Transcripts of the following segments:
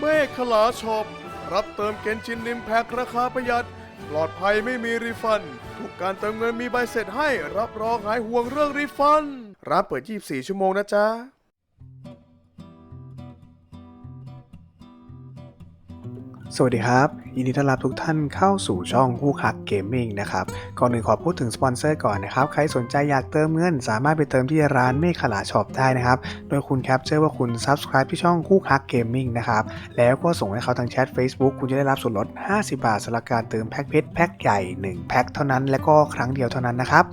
เมฆขลาช็อปรับเติมเกนชินนิมแพคราคาประหยัด ปลอดภัยไม่มีรีฟัน ทุกการเติมเงินมีใบเสร็จให้ รับรองหายห่วงเรื่องรีฟัน รับเปิด 24 ชั่วโมงนะจ๊ะ สวัสดีครับ ยินดีต้อนรับทุกท่านเข้าสู่ช่องคู่คักเกมมิ่งนะครับ ก่อนอื่นขอพูดถึงสปอนเซอร์ก่อนนะครับ ใครสนใจอยากเติมเงิน สามารถไปเติมที่ร้านเมฆขลาช็อปได้นะครับ โดยคุณแคปเจอร์ว่าคุณ Subscribe ที่ช่องคู่คักเกมมิ่งนะครับ แล้วก็ส่งให้เขาทางแชท Facebook คุณจะได้รับส่วนลด 50 บาทสำหรับการเติมแพ็คเพชรแพ็คใหญ่ 1 แพ็คเท่านั้น และก็ครั้งเดียวเท่านั้นนะครับ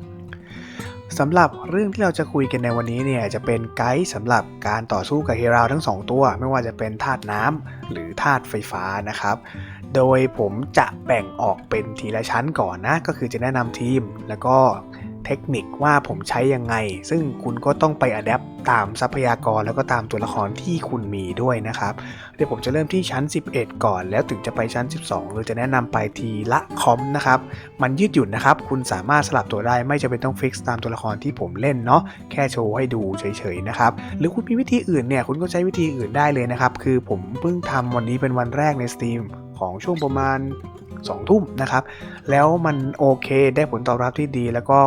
สำหรับเรื่องที่เราจะคุยกันในวันนี้เนี่ยจะเป็นไกด์สำหรับการต่อสู้กับเฮราวทั้งสองตัว ไม่ว่าจะเป็นธาตุน้ำหรือธาตุไฟฟ้านะครับ โดยผมจะแบ่งออกเป็นทีละชั้นก่อนนะ ก็คือจะแนะนำทีมแล้วก็ เทคนิคว่าผมใช้ยังไง ซึ่งคุณก็ต้องไปอัดแอปตามทรัพยากรแล้วก็ตามตัวละครที่คุณมีด้วยนะครับ เดี๋ยวผมจะเริ่มที่ชั้น 11 ก่อน แล้วถึงจะไปชั้น 12หรือจะแนะนำไปทีละคอมนะครับ มันยืดหยุ่นนะครับ คุณสามารถสลับตัวได้ไม่จำเป็นต้องฟิกซ์ตามตัวละครที่ผมเล่นเนาะ แค่โชว์ให้ดูเฉยๆนะครับ หรือคุณมีวิธีอื่นเนี่ย คุณก็ใช้วิธีอื่นได้เลยนะครับ คือผมเพิ่งทำวันนี้เป็นวันแรกใน Steam ของช่วงประมาณ2ทุ่มนะครับ แล้วมันโอเคได้ผลตอบรับที่ดีแล้วก็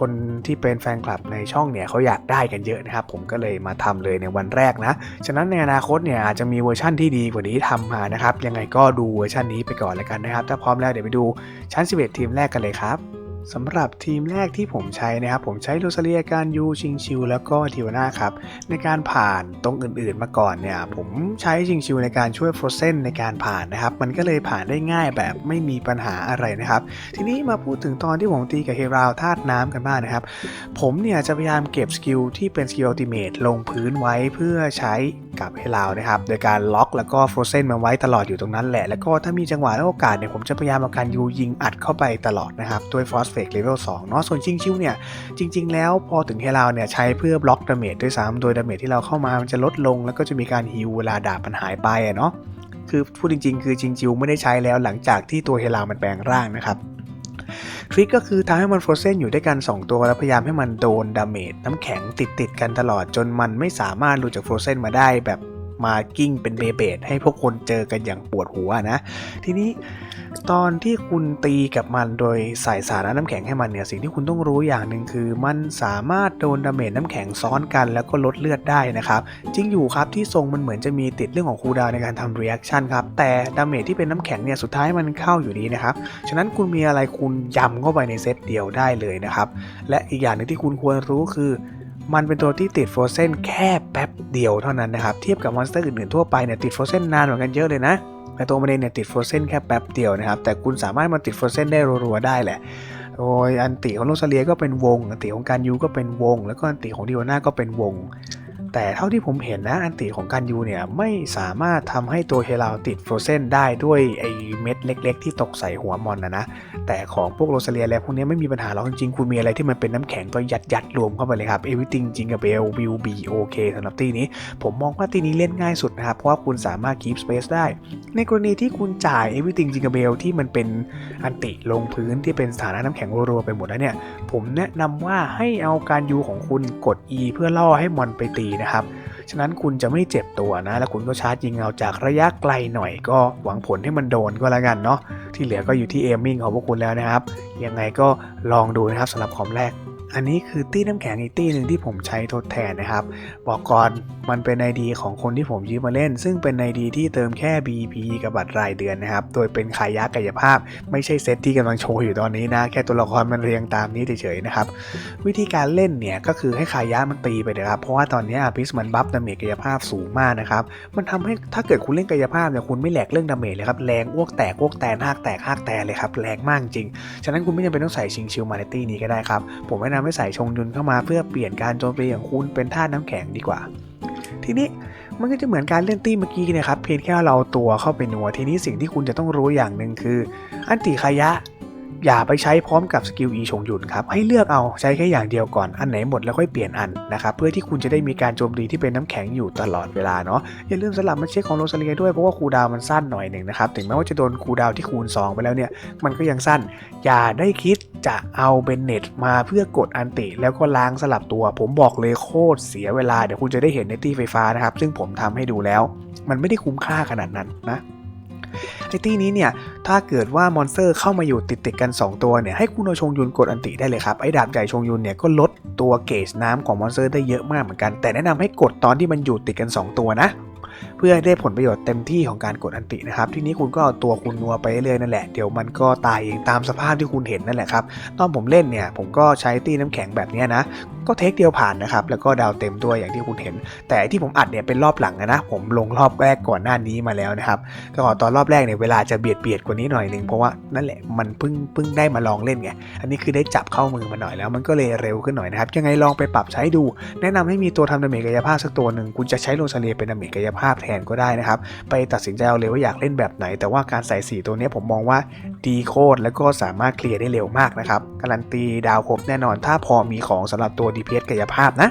คนที่เป็นแฟนคลับในช่องเนี่ยเขาอยากได้กันเยอะนะครับ ผมก็เลยมาทำเลยในวันแรกนะ ฉะนั้นในอนาคตเนี่ยอาจจะมีเวอร์ชั่นที่ดีกว่านี้ทำมานะครับ ยังไงก็ดูเวอร์ชันนี้ไปก่อนแล้วกันนะครับ ถ้าพร้อมแล้วเดี๋ยวไปดูชั้น 11 ทีมแรกกันเลยครับ สำหรับทีมแรกที่ผมใช้นะครับ ผมใช้โรซาเลียการยูชิงชิว แล้วก็ทิวนาครับในการผ่านตรงอื่นๆมาก่อนเนี่ยผมใช้ชิงชิวในการช่วยโฟรเซนในการผ่านนะครับ มันก็เลยผ่านได้ง่ายแบบไม่มีปัญหาอะไรนะครับ ทีนี้มาพูดถึงตอนที่ผมตีกับเฮราวธาตุน้ำกันบ้างนะครับ ผมเนี่ยจะพยายามเก็บสกิลที่เป็นสกิลอัลติเมทลงพื้นไว้เพื่อใช้ กับเราวนะครับโดยการล็อกแล้วก็ฟรอเซนมันไว้ตลอดอยู่ตรงนั้นแหละ แล้วก็ถ้ามีจังหวะและโอกาสเนี่ยผมจะพยายามเอาการยูยิงอัดเข้าไปตลอดนะครับด้วยฟอสเฟกเลเวล2เนาะส่วนชิงชิวเนี่ยจริง ๆ แล้วพอถึงเฮราเนี่ยใช้เพื่อบล็อกดาเมจด้วยซ้ำโดยดาเมจที่เราเข้ามามันจะลดลง แล้วก็จะมีการฮิวเวลาดาบมันหายไปเนาะคือพูดจริง ๆ คือชิงชิวไม่ได้ใช้แล้วหลังจากที่ตัวเฮรามันแปลงร่างนะครับ ทริคก็คือทำให้มันฟรอเซนอยู่ด้วยกัน 2 ตัวแล้วพยายามให้มันโดนดาเมจน้ำแข็งติดติดๆกันตลอดจนมันไม่สามารถหลุดจากฟรอเซนมาได้แบบมากิ้งเป็นเบเบดให้พวกคนเจอกันอย่างปวดหัวนะ ทีนี้ ตอนที่คุณตีกับมันโดยใส่สารน้ำแข็งให้มันเนี่ยสิ่งที่คุณต้องรู้อย่างหนึ่งคือ มันสามารถโดนดาเมจน้ำแข็งซ้อนกัน แล้วก็ลดเลือดได้นะครับจริงอยู่ครับที่ทรงมันเหมือนจะมีติดเรื่องของคูดาวในการทำเรีแอคชั่นครับแต่ดาเมจที่เป็นน้ำแข็งเนี่ยสุดท้ายมันเข้าอยู่ดีนะครับฉะนั้นคุณมีอะไรคุณยำเข้าไปในเซตเดียวได้เลยนะครับและอีกอย่างหนึงที่คุณควรรู้คือมันเป็นตัวที่ติดโฟรเซนแค่แป๊บเดียวเท่านั้นนะครับ เทียบกับมอนสเตอร์อื่นๆทั่วไปเนี่ยติดโฟรเซนนานเหมือนกันเยอะเลยนะ แต่ตัวมันเองเนี่ยติดฟรเซนแค่แป๊บเดียวนะครับ แต่คุณสามารถมาติดฟรเซนได้รัวๆได้แหละโดยอันติของโรซาเลียก็เป็นวง อันติของการยูก็เป็นวง แล้วก็อันติของดิโอนาก็เป็นวง แต่เท่าที่ผมเห็นนะอันติของการยูเนี่ยไม่สามารถทำให้ตัวเฮลาวติดโฟรเซนได้ด้วยไอเม็ดเล็ก ๆ ที่ตกใส่หัวมอนนะนะ แต่ของพวกโรซาเลียแล้วพวกนี้ไม่มีปัญหาหรอกจริงๆคุณมีอะไรที่มันเป็นน้ำแข็งก็ยัดยัดๆรวมเข้าไปเลยครับ everything จริงกับเบล will be okay สำหรับตีนี้ ผมมองว่าตีนี้เล่นง่ายสุดนะครับ เพราะว่าคุณสามารถ keep space ได้ ในกรณีที่คุณจ่าย everything จริงกับเบลที่มันเป็นอันติลงพื้นที่เป็นสถานะน้ำแข็งรัวๆไปหมดแล้วเนี่ยผมแนะนำว่าให้เอาการยูของคุณกด E เพื่อล่อให้มอนไปตีนะครับ ฉะนั้นคุณจะไม่เจ็บตัวนะ แล้วคุณก็ชาร์จยิงเอาจากระยะไกลหน่อยก็หวังผลให้มันโดนก็แล้วกันเนาะ ที่เหลือก็อยู่ที่เอมมิ่งของพวกคุณแล้วนะครับ ยังไงก็ลองดูนะครับสำหรับคอมแรก อันนี้คือตี้น้ำแข็งอีกตี้หนึ่งที่ผมใช้ทดแทนนะครับ บอกก่อนมันเป็นไอดีของคนที่ผมยืมมาเล่น ซึ่งเป็นไอดีที่เติมแค่ BP กับบัตรรายเดือนนะครับ โดยเป็นขายยะกายภาพ ไม่ใช่เซตที่กำลังโชว์อยู่ตอนนี้นะ แค่ตัวละครมันเรียงตามนี้เฉยๆนะครับ วิธีการเล่นเนี่ยก็คือให้ขายยะมันตีไปนะครับ เพราะว่าตอนนี้อาพิสมันบัฟดาเมจกายภาพสูงมากนะครับ มันทำให้ถ้าเกิดคุณเล่นกายภาพเนี่ยคุณไม่แหลกเรื่องดาเมจเลยครับ แรงอ้วกแตกอ้วกแตนหักแตกหักแตนเลยครับ แรงมากจริง ฉะนั้นคุณไม่จำเป็นต้องใส่ชิงชิลมาในตี้นี้ก็ได้ครับ ผมแนะนำให้ใส่ชงยุนเข้ามาเพื่อเปลี่ยนการโจมตีของคุณเป็นท่าน้ำแข็งดีกว่า ทีนี้มันก็จะเหมือนการเล่นตี้เมื่อกี้นะครับเพียงแค่เราตัวเข้าไปหนัวทีนี้สิ่งที่คุณจะต้องรู้อย่างหนึ่งคือ อันติขายะ อย่าไปใช้พร้อมกับสกิล E ชงยุนครับให้เลือกเอาใช้แค่อย่างเดียวก่อนอันไหนหมดแล้วค่อยเปลี่ยนอันนะครับเพื่อที่คุณจะได้มีการโจมตีที่เป็นน้ำแข็งอยู่ตลอดเวลาเนาะอย่าลืมสลับมาเช็คของโรซาเลียด้วยเพราะว่าคูดาวมันสั้นหน่อยหนึ่งนะครับถึงแม้ว่าจะโดนคูดาวที่คูณ 2 ไปแล้วเนี่ยมันก็ยังสั้น อย่าได้คิดจะเอาเบนเน็ตมาเพื่อกดอันติ แล้วก็ล้างสลับตัว ผมบอกเลยโคตรเสียเวลาเดี๋ยวคุณจะได้เห็นในตีไฟฟ้านะครับซึ่งผมทำให้ดูแล้ว มันไม่ได้คุ้มค่าขนาดนั้นนะ ไอ้ที่นี้เนี่ย ถ้าเกิดว่ามอนสเตอร์เข้ามาอยู่ติดติดๆกัน 2 ตัวเนี่ย ให้คุณเอาชงยุนกดอันติได้เลยครับ ไอ้ดาบใหญ่ชงยุนเนี่ยก็ลดตัวเกจน้ำของมอนสเตอร์ได้เยอะมากเหมือนกัน แต่แนะนำให้กดตอนที่มันอยู่ติดกัน 2 ตัวนะ เพื่อให้ได้ผลประโยชน์เต็มที่ของการกดอันตินะครับ ทีนี้คุณก็เอาตัวคุณนัวไปเรื่อยนั่นแหละ เดี๋ยวมันก็ตายเองตามสภาพที่คุณเห็นนั่นแหละครับ ตอนผมเล่นเนี่ยผมก็ใช้ตีน้ำแข็งแบบนี้นะ ก็เทคเดียวผ่านนะครับ แล้วก็ดาวเต็มด้วยอย่างที่คุณเห็น แต่ที่ผมอัดเนี่ยเป็นรอบหลังนะ ผมลงรอบแรกก่อนหน้านี้มาแล้วนะครับ ก็ตอนรอบแรกเนี่ยเวลาจะเบียดเบียดกว่านี้หน่อยนึง เพราะว่านั่นแหละมันเพิ่งเพิ่งได้มาลองเล่นไง อันนี้คือได้จับเข้ามือมาหน่อยแล้ว มันก็เลยเร็วขึ้นหน่อยนะครับ ยังไงลองไปปรับใช้ดู แนะนำให้มีตัวทำดาเมจกายภาพสักตัวหนึ่งคุณจะใช้โรซาเลเป็นดาเมจกายภาพแทนก็ได้นะครับ ไปตัดสินใจเอาเลยว่าอยากเล่นแบบไหน แต่ว่าการใส่สีตัวนี้ผมมองว่าดีโคตรแล้วก็สามารถเคลียร์ได้เร็วมากนะครับ การันตีดาวครบแน่นอนถ้าพอมีของสำหรับตัว DPS กายภาพนะ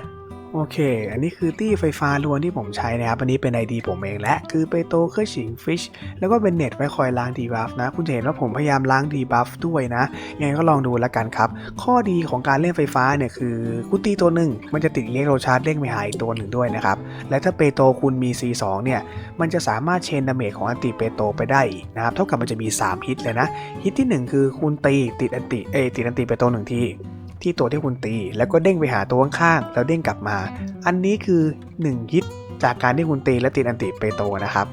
โอเค อันนี้คือตี้ไฟฟ้าล้วนที่ผมใช้นะครับ อันนี้เป็น ID ผมเองและ คือไปโตเคอร์ชิงฟิช แล้วก็เป็นเน็ตไว้คอยล้างดีบัฟนะ คุณจะเห็นว่าผมพยายามล้างดีบัฟด้วยนะ ยังไงก็ลองดูแล้วกันครับ ข้อดีของการเล่นไฟฟ้าเนี่ยคือคุณตีตัวหนึ่ง มันจะติดเลี้ยงโรชาร์ดเด้งไปหาอีกตัวหนึ่งด้วยนะครับ และถ้าเปโตคุณมี C2 เนี่ย มันจะสามารถเชนดาเมจของอันติเปโตไปได้อีกนะครับ เท่ากับมันจะมี 3 ฮิตเลยนะ ฮิตที่ 1 คือคุณตีติดอันติ เอติดอันติเปโตหนึ่งที ที่ตัวที่คุณตี แล้วก็เด้งไปหาตัวข้างๆแล้วเด้งกลับมา อันนี้คือ1ฮิตจากการที่คุณตีและติดอันติเปโตนะครับ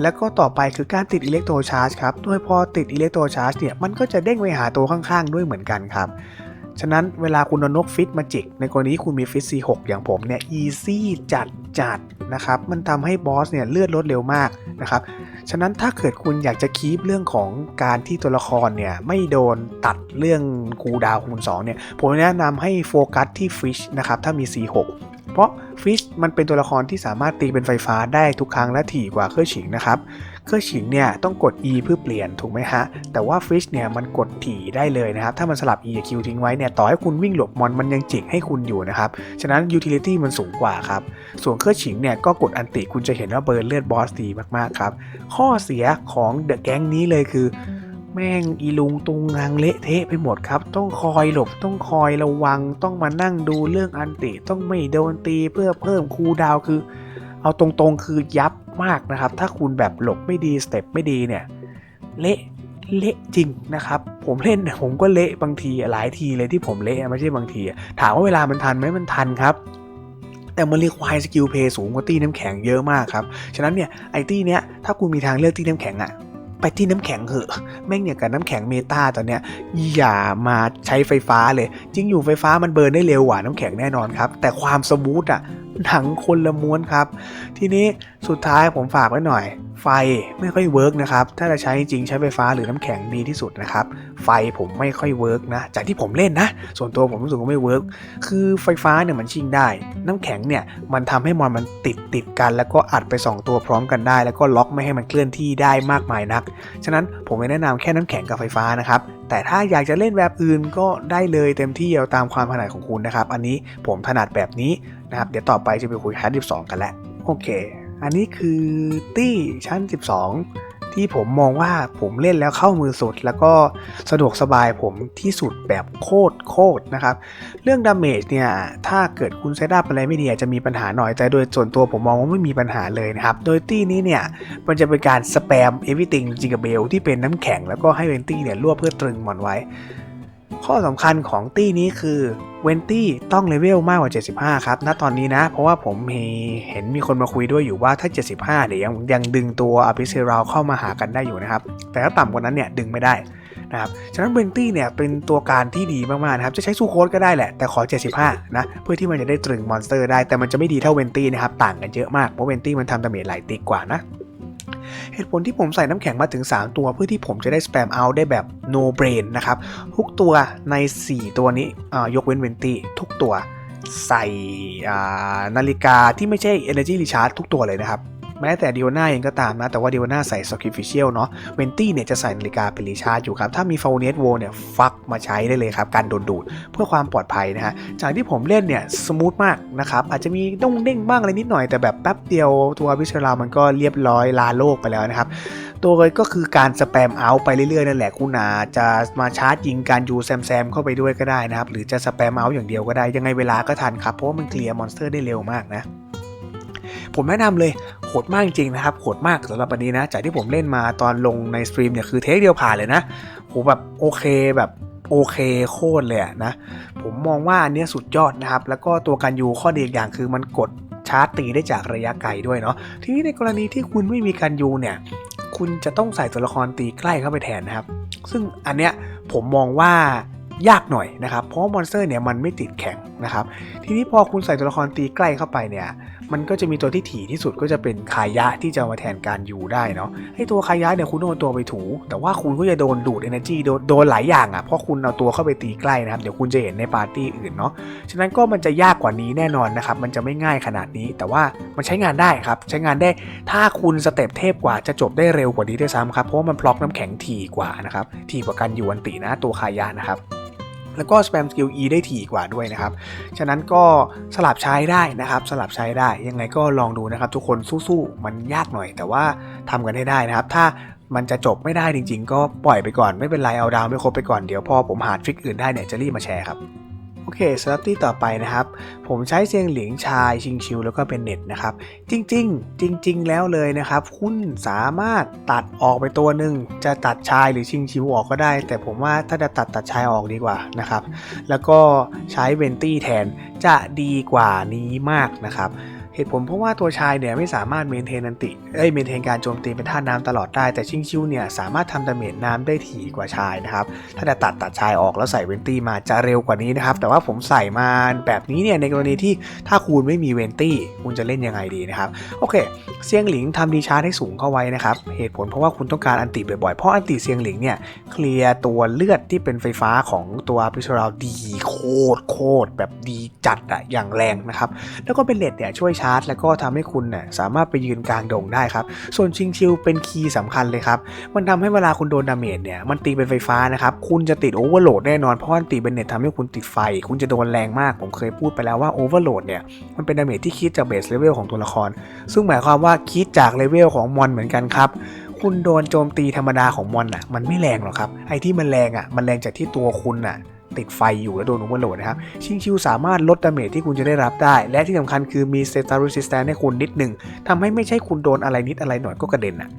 แล้วก็ต่อไปคือการติดอิเล็กโทรชาร์จครับ ด้วยพอติดอิเล็กโทรชาร์จเนี่ย มันก็จะเด้งไปหาตัวข้างๆ ด้วยเหมือนกันครับ ฉะนั้นเวลาคุณนกฟิตมาจิก ในกรณีคุณมีฟิต C6 อย่างผมเนี่ยอีซี่จัดจัดนะครับ มันทำให้บอสเนี่ยเลือดลดเร็วมากนะครับ ฉะนั้นถ้าเกิดคุณอยากจะคีปเรื่องของการที่ตัวละครเนี่ยไม่โดนตัดเรื่องคูดาวคูณ2เนี่ยผมแนะนำให้โฟกัสที่ฟิชนะครับถ้ามี C6 เพราะฟิชมันเป็นตัวละครที่สามารถตีเป็นไฟฟ้าได้ทุกครั้งและถี่กว่าเครื่องฉิงนะครับ เครื่องฉิงเนี่ยต้องกด E เพื่อเปลี่ยนถูกไหมฮะ แต่ว่าฟิชเนี่ยมันกดถี่ได้เลยนะครับ ถ้ามันสลับ E กับ Q ทิ้งไว้เนี่ย ต่อให้คุณวิ่งหลบมอนมันยังจิกให้คุณอยู่นะครับ ฉะนั้น utility มันสูงกว่าครับ ส่วนเครื่องฉิงเนี่ยก็กดอันติคุณจะเห็นว่าเบิร์นเลือดบอสดีมากๆครับ ข้อเสียของเดอะแก๊งนี้เลยคือแม่งอีลุงตุงนางเละเทะไปหมดครับ ต้องคอยหลบต้องคอยระวัง ต้องมานั่งดูเรื่องอันติ ต้องไม่โดนตีเพื่อเพิ่มคูดาวคือ เอาตรงๆคือยับ มากนะครับ ถ้าคุณแบบหลบไม่ดีสเต็ปไม่ดีเนี่ยเละเละจริงนะครับ ผมเล่นผมก็เละบางทีหลายทีเลยที่ผมเละไม่ใช่บางทีถามว่าเวลามันทันไหมมันทันครับ แต่มันรีควายสกิลเพย์สูงกว่าตีน้ำแข็งเยอะมากครับ ฉะนั้นเนี่ยไอตี้เนี้ยถ้าคุณมีทางเลือกตีน้ำแข็งอะ ไปที่น้ำแข็งเหอะแม่งอย่างกับน้ำแข็งเมตาตอนเนี้ยอย่ามาใช้ไฟฟ้าเลย จริงอยู่ไฟฟ้ามันเบิร์นได้เร็วกว่าน้ำแข็งแน่นอนครับ แต่ความสมูทอะหนังคนละม้วนครับ ทีนี้สุดท้ายผมฝากไว้หน่อย ไฟไม่ค่อยเวิร์กนะครับ ถ้าจะใช้จริงใช้ไฟฟ้าหรือน้ำแข็งดีที่สุดนะครับ ไฟผมไม่ค่อยเวิร์กนะ จากที่ผมเล่นนะ ส่วนตัวผมรู้สึกว่าไม่เวิร์กคือไฟฟ้าเนี่ยมันชิงได้ น้ำแข็งเนี่ยมันทำให้มอนมันติดติดกัน แล้วก็อัดไป 2 ตัวพร้อมกันได้ แล้วก็ล็อกไม่ให้มันเคลื่อนที่ได้มากมายนัก ฉะนั้นผมไม่แนะนำแค่น้ำแข็งกับไฟฟ้านะครับ แต่ถ้าอยากจะเล่นแบบอื่นก็ได้เลยเต็มที่เอาตามความถนัดของคุณนะครับ อันนี้ผมถนัดแบบนี้นะครับ เดี๋ยวต่อไปจะไปคุยฮาร์ด12กันแหละโอเค อันนี้คือตี้ชั้น 12 ที่ผมมองว่าผมเล่นแล้วเข้ามือสุด แล้วก็สะดวกสบายผมที่สุดแบบโคตรโคตรนะครับ เรื่องดาเมจเนี่ย ถ้าเกิดคุณเซตอัพอะไรไม่ดีจะมีปัญหาหน่อย แต่โดยส่วนตัวผมมองว่าไม่มีปัญหาเลยนะครับ โดยตี้นี้เนี่ย มันจะเป็นการสแปม everything จิงกับเบลที่เป็นน้ำแข็งแล้วก็ให้เวนตี้เนี่ยรวบเพื่อตรึงมอนไว้ ข้อสำคัญของตี้นี้คือ เวนตี้ต้องเลเวลมากกว่า 75 ครับ ณ ตอนนี้นะ เพราะว่าผมมีเห็นมีคนมาคุยด้วยอยู่ว่าถ้า 75 เนี่ยยังยังดึงตัวอภิเซราเข้ามาหากันได้อยู่นะครับ แต่ถ้าต่ำกว่านั้นเนี่ยดึงไม่ได้นะครับ ฉะนั้นเวนตี้เนี่ยเป็นตัวการที่ดีมากๆนะครับ จะใช้ซูโคดก็ได้แหละ แต่ขอ 75 นะ เพื่อที่มันจะได้ตรึงมอนสเตอร์ได้ แต่มันจะไม่ดีเท่าเวนตี้นะครับ ต่างกันเยอะมาก เพราะเวนตี้มันทำดาเมจหลายติกกว่านะ เหตุผลที่ผมใส่น้ำแข็งมาถึง 3 ตัว เพื่อที่ผมจะได้สแปมเอาได้แบบ no brain นะครับ ทุกตัวใน 4 ตัวนี้ยกเว้นเวนตี้ทุกตัวใส่นาฬิกาที่ไม่ใช่ energy recharge ทุกตัวเลยนะครับ แม้แต่ดิโอนาเองก็ตามนะ แต่ว่าดิโอนาใส่ Sacrificial เนาะเวนตี้เนี่ยจะใส่นาฬิกาเป็นรีชาร์จอยู่ครับ ถ้ามี f o เน e โวเนี่ยฟักมาใช้ได้เลยครับ การโดนดูดเพื่อความปลอดภัยนะฮะ จากที่ผมเล่นเนี่ยสมูทมากนะครับ อาจจะมีด้งเด้งบ้างอะไรนิดหน่อย แต่แบบแป๊บเดียวตัววิชรามันก็เรียบร้อยลาโลกไปแล้วนะครับตัวเลยก็คือการสแปมเอาไปเรื่อยๆนั่นแหละคุณอาจะมาชาร์จยิงการยูแซมแซมเข้าไปด้วยก็ได้นะครับหรือจะสแปมเอาอย่างเดียวก็ได้ยังไงเวลาก็ทันครับเพราะว่ามันเคลียร์มอนสเตอร์ได้เร็วมากนะ ผมแนะนำเลยโหดมากจริงๆนะครับโหดมากสำหรับวันนี้นะ จากที่ผมเล่นมาตอนลงในสตรีมเนี่ยคือเทคเดียวผ่านเลยนะโหแบบโอเคแบบโอเคโคตรเลยนะ ผมมองว่าอันเนี้ยสุดยอดนะครับ แล้วก็ตัวการยูข้อดีอีกอย่างคือมันกดชาร์จตีได้จากระยะไกลด้วยเนาะทีนี้ในกรณีที่คุณไม่มีการยูเนี่ย คุณจะต้องใส่ตัวละครตีใกล้เข้าไปแทนนะครับ ซึ่งอันเนี้ยผมมองว่า ยากหน่อยนะครับ เพราะมอนสเตอร์เนี่ยมันไม่ติดแข็งนะครับ ทีนี้พอคุณใส่ตัวละครตีใกล้เข้าไปเนี่ย มันก็จะมีตัวที่ถี่ที่สุดก็จะเป็นคายะที่จะมาแทนการยูได้เนาะไอตัวคายะเนี่ยคุณโดนตัวไปถู แต่ว่าคุณก็จะโดนดูด energy โดนโดนหลายอย่างอะ่ะเพราะคุณเอาตัวเข้าไปตีใกล้นะครับ เดี๋ยวคุณจะเห็นในปาร์ตี้อื่นเนาะ ฉะนั้นก็มันจะยากกว่านี้แน่นอนนะครับ มันจะไม่ง่ายขนาดนี้ แต่ว่ามันใช้งานได้ครับ ใช้งานได้ ถ้าคุณสเต็ปเทพกว่าจะจบได้เร็วกว่านี้ด้วยซ้ำครับ เพราะว่ามันพล็อกน้ำแข็งถี่กว่านะครับ ถี่กว่าการยูอันตินะตัวคายะนะครับ แล้วก็ส p มสกิล E ได้ถี่กว่าด้วยนะครับ ฉะนั้นก็สลับใช้ได้นะครับ สลับใช้ได้ ยังไงก็ลองดูนะครับ ทุกคนสู้ๆ มันยากหน่อย แต่ว่าทำกันให้ได้นะครับ ถ้ามันจะจบไม่ได้จริง ๆ ก็ปล่อยไปก่อนไม่เป็นไรเอาดาวไม่ครบไปก่อนเดี๋ยวพอผมหาทริคอื่นได้เนี่ยจะรีบมาแชร์ครับ โอเคสำหรับที่ต่อไปนะครับ ผมใช้เซียงหลิงชายชิงชิวแล้วก็เป็นเน็ตนะครับ จริง ๆ จริง ๆ แล้วเลยนะครับ คุณสามารถตัดออกไปตัวหนึ่งจะตัดชายหรือชิงชิวออกก็ได้ แต่ผมว่าถ้าจะตัดตัดชายออกดีกว่านะครับ แล้วก็ใช้เวนตี้แทนจะดีกว่านี้มากนะครับ เหตุผลเพราะว่าตัวชายเนี่ยไม่สามารถเมนเทนอันติเอ้ยเมนเทนการโจมตีเป็นท่าน้ำตลอดได้ แต่ชิงชิวเนี่ยสามารถทำดาเมจน้ำได้ถี่กว่าชายนะครับ ถ้าจะตัดตัดชายออกแล้วใส่เวนตี้มาจะเร็วกว่านี้นะครับ แต่ว่าผมใส่มาแบบนี้เนี่ยในกรณีที่ถ้าคุณไม่มีเวนตี้คุณจะเล่นยังไงดีนะครับ โอเค เซียงหลิงทำดีชาร์จให้สูงเข้าไว้นะครับ เหตุผลเพราะว่าคุณต้องการอันติบ่อยๆ เพราะอันติเซียงหลิงเนี่ยเคลียร์ตัวเลือดที่เป็นไฟฟ้าของตัวพิชราดีโคตรโคตรแบบดีจัดอะอย่างแรงนะครับ แล้วก็เป็นเลดเนี่ยช่วยชาร์จ แล้วก็ทำให้คุณเนี่ยสามารถไปยืนกลางดงได้ครับ ส่วนชิงชิวเป็นคีย์สำคัญเลยครับ มันทำให้เวลาคุณโดนดาเมจเนี่ย มันตีเป็นไฟฟ้านะครับ คุณจะติดโอเวอร์โหลดแน่นอน เพราะว่าตีเป็นเน็ตทำให้คุณติดไฟ คุณจะโดนแรงมาก ผมเคยพูดไปแล้วว่าโอเวอร์โหลดเนี่ย มันเป็นดาเมจที่คิดจากเบสเลเวลของตัวละคร ซึ่งหมายความว่าคิดจากเลเวลของมอนเหมือนกันครับคุณโดนโจมตีธรรมดาของมอนอะ มันไม่แรงหรอกครับ ไอ้ที่มันแรงอะ มันแรงจากที่ตัวคุณอะ ติดไฟอยู่และโดนโอเวอร์โหลดนะครับ ชิงชิวสามารถลดดาเมจที่คุณจะได้รับได้ และที่สำคัญคือมีเซตารูซิสแตนให้คุณนิดหนึ่งทำให้ไม่ใช่คุณโดนอะไรนิดอะไรหน่อยก็กระเด็นอะ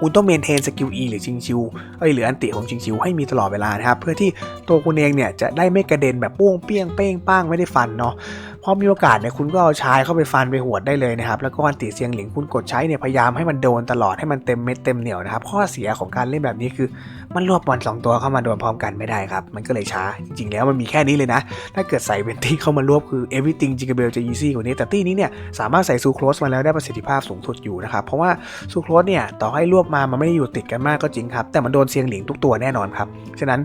คุณต้องเมนเทนสกิล E หรือชิงชิวเอ้ยหรืออันติของชิงชิวให้มีตลอดเวลานะครับ เพื่อที่ตัวคุณเองเนี่ยจะได้ไม่กระเด็นแบบป้วงเปี้ยงเป้งป้างไม่ได้ฟันเนาะ พอมีโอกาสเนี่ยคุณก็เอาชายเข้าไปฟันไปหวดได้เลยนะครับ แล้วก็อันติเสียงหลิงคุณกดใช้เนี่ยพยายามให้มันโดนตลอดให้มันเต็มเม็ดเต็มเหนียวนะครับ ข้อเสียของการเล่นแบบนี้คือ มันรวบบอลสองตัวเข้ามาโดนพร้อมกันไม่ได้ครับ มันก็เลยช้า จริง ๆ แล้วมันมีแค่นี้เลยนะ ถ้าเกิดใส่เวนตี้เข้ามารวบคือ everything จิงเกเบลจะ easy กว่านี้ แต่ตี้นี้เนี่ยสามารถใส่ซูโครสมาแล้วได้ประสิทธิภาพสูงสุดอยู่นะครับ เพราะว่าซูโครสเนี่ยต่อให้รวบมามันไม่ได้อยู่ติดกันมากก็จริงครับ แต่มันโดนเซียงหลิงทุกตัวแน่นอนครับ ฉะนั้น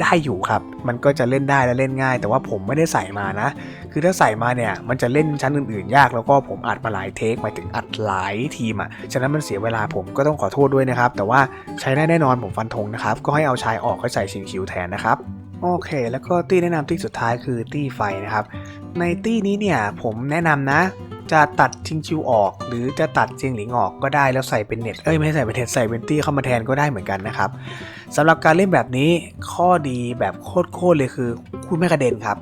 ได้อยู่ครับ มันก็จะเล่นได้และเล่นง่าย แต่ว่าผมไม่ได้ใส่มานะ คือถ้าใส่มาเนี่ย มันจะเล่นชั้นอื่นๆ ยาก แล้วก็ผมอัดมาหลายเทคหมายถึงอัดหลายทีมอะ ฉะนั้นมันเสียเวลาผมก็ต้องขอโทษด้วยนะครับ แต่ว่าใช้ได้แน่นอนผมฟันธงนะครับ ก็ให้เอาชายออกให้ใส่ชิงคิวแทนนะครับ โอเค แล้วก็ตี้แนะนำที่สุดท้ายคือตี้ไฟนะครับ ในตี้นี้เนี่ยผมแนะนำนะ จะตัดชิงชิวออก หรือจะตัดเจียงหลิงออกก็ได้แล้วใส่เป็นเน็ตเอ้ยไม่ใช่ใส่เป็นเน็ตใส่เป็นตี้เข้ามาแทนก็ได้เหมือนกันนะครับสำหรับการเล่นแบบนี้ข้อดีแบบโคตรๆเลยคือ คุณไม่กระเด็นครับ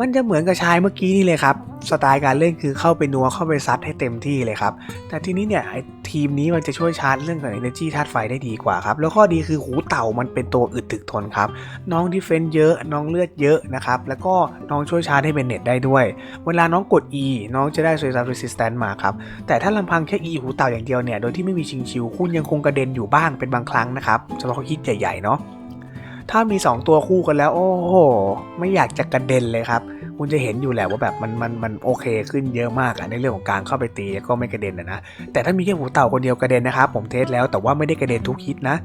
มันจะเหมือนกับชายเมื่อกี้นี่เลยครับสไตล์การเล่นคือเข้าไปนัวเข้าไปซัดให้เต็มที่เลยครับ แต่ทีนี้เนี่ยไอ้ทีมนี้มันจะช่วยชาร์จเรื่องของ energy ธาตุไฟได้ดีกว่าครับ แล้วข้อดีคือหูเต่ามันเป็นตัวอึดถึกทนครับ น้องดิเฟนเยอะ น้องเลือดเยอะนะครับ แล้วก็น้องช่วยชาร์จให้เป็นเน็ตได้ด้วย เวลาน้องกด E น้องจะได้ s o ซ r resistance มาครับ แต่ถ้าลำพังแค่ E หูเต่าอย่างเดียวเนี่ย โดยที่ไม่มีชิงชิว คุณยังคงกระเด็นอยู่บ้างเป็นบางครั้งนะครับสำหรับฮิตใหญ่ๆเนาะ ถ้ามี 2 ตัวคู่กันแล้ว โอ้โห ไม่อยากจะกระเด็นเลยครับ คุณจะเห็นอยู่แหละว่าแบบมันมันมันโอเคขึ้นเยอะมากอะในเรื่องของการเข้าไปตีแล้วก็ไม่กระเด็นอะนะ แต่ถ้ามีแค่หูเต่าคนเดียวกระเด็นนะครับผมเทสแล้วแต่ว่าไม่ได้กระเด็นทุกฮิตนะ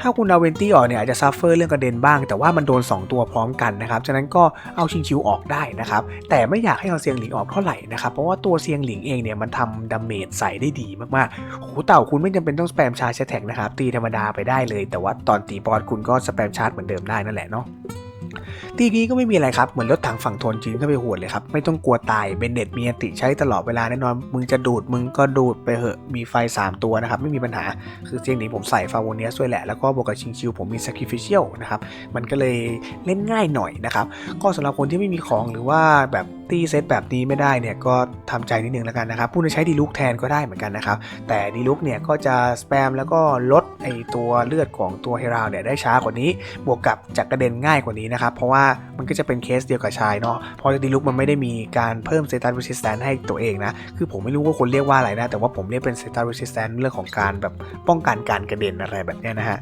ถ้าคุณเอาเวนตี้ออกเนี่ยอาจจะซัฟเฟอร์เรื่องกระเด็นบ้าง แต่ว่ามันโดน 2 ตัวพร้อมกันนะครับฉะนั้นก็เอาชิงชิวออกได้นะครับแต่ไม่อยากให้เอาเซียงหลิงออกเท่าไหร่นะครับเพราะว่าตัวเซียงหลิงเองเนี่ยมันทำดาเมจใส่ได้ดีมากๆหูเต่าคุณไม่จำเป็นต้องสแปมชาร์จแท็กนะครับตีธรรมดาไปได้เลย แต่ว่าตอนตีบอสคุณก็สแปมชาร์จเหมือนเดิมได้นั่นแหละเนาะ ทีนี้ก็ไม่มีอะไรครับเหมือนรถถังฝั่งทนจีนเข้าไปหวดเลยครับไม่ต้องกลัวตายเบนเน็ตมีอติใช้ตลอดเวลาแน่นอน มึงจะดูดมึงก็ดูดไปเหอะมีไฟ 3 ตัวนะครับไม่มีปัญหาคือเซียงหนี้ผมใส่ฟาโวเนียสด้วยแหละแล้วก็บวกกับชิงชิวผมมี sacrificial นะครับมันก็เลยเล่นง่ายหน่อยนะครับก็สำหรับคนที่ไม่มีของหรือว่าแบบ ตี้เซตแบบนี้ไม่ได้เนี่ยก็ทำใจนิดนึงแล้วกันนะครับผู้จะใช้ดีลุกแทนก็ได้เหมือนกันนะครับ แต่ดีลุกเนี่ยก็จะสแปมแล้วก็ลดไอตัวเลือดของตัวเฮราวเนี่ยได้ช้ากว่านี้ บวกกับจะกระเด็นง่ายกว่านี้นะครับ เพราะว่ามันก็จะเป็นเคสเดียวกับชายเนาะเพราะดีลุกมันไม่ได้มีการเพิ่ม status resistance ให้ตัวเองนะคือผมไม่รู้ว่าคนเรียกว่าอะไรนะ แต่ว่าผมเรียกเป็น status resistance เรื่องของการแบบป้องกันการกระเด็นอะไรแบบนี้นะฮะ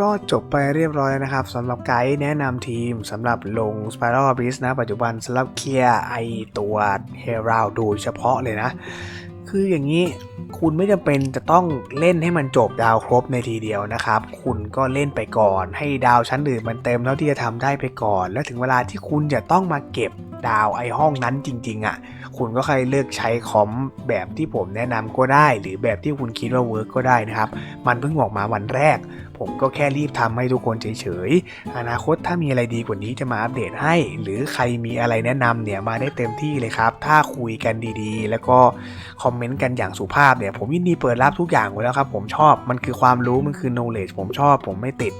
ก็จบไปเรียบร้อยแล้วนะครับสำหรับไกด์แนะนำทีมสำหรับลง Spiral Abyss นะ ปัจจุบันสำหรับเคลียร์ไอตัว h e r a l โดยเฉพาะเลยนะ คืออย่างนี้คุณไม่จำเป็นจะต้องเล่นให้มันจบดาวครบในทีเดียวนะครับ คุณก็เล่นไปก่อน ให้ดาวชั้นอื่นมันเต็มเท่าที่จะทำได้ไปก่อน แล้วถึงเวลาที่คุณจะต้องมาเก็บดาวไอห้องนั้นจริง ๆอะ่ะ คุณก็ค่เลือกใช้คอมแบบที่ผมแนะนำก็ได้ หรือแบบที่คุณคิดว่าเวิร์กก็ได้นะครับ มันเพิ่งออกมาวันแรก ผมก็แค่รีบทำให้ทุกคนเฉยๆ อนาคตถ้ามีอะไรดีกว่านี้จะมาอัปเดตให้ หรือใครมีอะไรแนะนำเนี่ยมาได้เต็มที่เลยครับ ถ้าคุยกันดีๆ แล้วก็คอมเมนต์กันอย่างสุภาพเนี่ยผมยินดีเปิดรับทุกอย่างไว้แล้วครับ ผมชอบมันคือความรู้มันคือ knowledge ผมชอบผมไม่ติด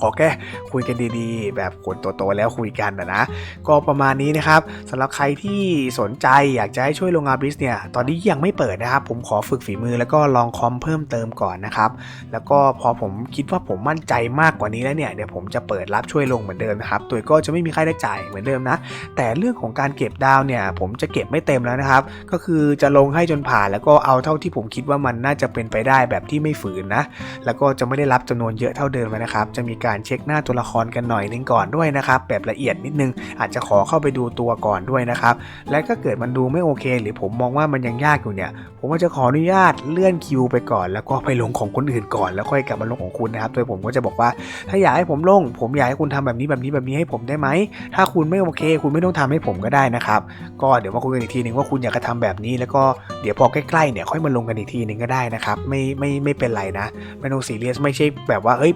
ขอแค่คุยกันดีๆ แบบคนโตๆแล้วคุยกันนะนะ ก็ประมาณนี้นะครับสำหรับใครที่สนใจอยากจะให้ช่วยลงอาบิสเนี่ยตอนนี้ยังไม่เปิดนะครับ ผมขอฝึกฝีมือแล้วก็ลองคอมเพิ่มเติมก่อนนะครับแล้วก็พอผมคิดว่าผมมั่นใจมากกว่านี้แล้วเนี่ยเดี๋ยวผมจะเปิดรับช่วยลงเหมือนเดิมนะครับโดยก็จะไม่มีค่าใช้จ่ายเหมือนเดิมนะ แต่เรื่องของการเก็บดาวเนี่ย ผมจะเก็บไม่เต็มแล้วนะครับ ก็คือจะลงให้จนผ่านแล้วก็เอาเท่าที่ผมคิดว่ามันน่าจะเป็นไปได้แบบที่ไม่ฝืนนะ แล้วก็จะไม่ได้รับจำนวนเยอะเท่าเดิมนะครับ จะมีการการเช็คหน้าตัวละครกันหน่อยนึงก่อนด้วยนะครับแบบละเอียดนิดนึงอาจจะขอเข้าไปดูตัวก่อนด้วยนะครับและถ้าเกิดมันดูไม่โอเค หรือผมมองว่ามันยังยากอยู่เนี่ยผมก็จะขออนุญาตเลื่อนคิวไปก่อน แล้วก็ไปลงของคนอื่นก่อนแล้วค่อยกลับมาลงของคุณนะครับโดยผมก็จะบอกว่าถ้าอยากให้ผมลง ผมอยากให้คุณทำแบบนี้แบบนี้แบบนี้ให้ผมได้ไหมถ้าคุณไม่โอเค คุณไม่ต้องทำให้ผมก็ได้นะครับก็เดี๋ยวมาคุยกันอีกทีหนึ่งว่าคุณอยากจะทำแบบนี้ แล้วก็เดี๋ยวพอใกล้ๆเนี่ยค่อยมาลงกันอีกทีหนึ่งก็ได้นะครับไม่ไม่ไม่เป็นไรนะไม่ต้องซีเรียสไม่ใช่แบบว่าเฮ้ย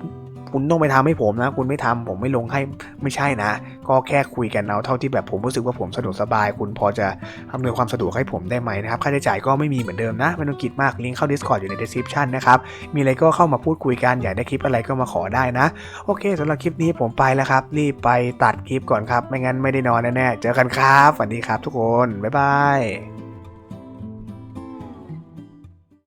คุณต้องไปทำให้ผมนะ คุณไม่ทำผมไม่ลงให้ไม่ใช่นะ ก็แค่คุยกันเอาเท่าที่แบบผมรู้สึกว่าผมสะดวกสบาย คุณพอจะอำนวยความสะดวกให้ผมได้ไหมนะครับ ค่าใช้จ่ายก็ไม่มีเหมือนเดิมนะ ไม่ต้องคิดมาก ลิงก์เข้า Discord อยู่ใน description นะครับ มีอะไรก็เข้ามาพูดคุยกัน อยากได้คลิปอะไรก็มาขอได้นะ โอเคสำหรับคลิปนี้ผมไปแล้วครับ รีบไปตัดคลิปก่อนครับ ไม่งั้นไม่ได้นอนแน่ๆ เจอกันครับ สวัสดีครับทุกคน บ๊ายบาย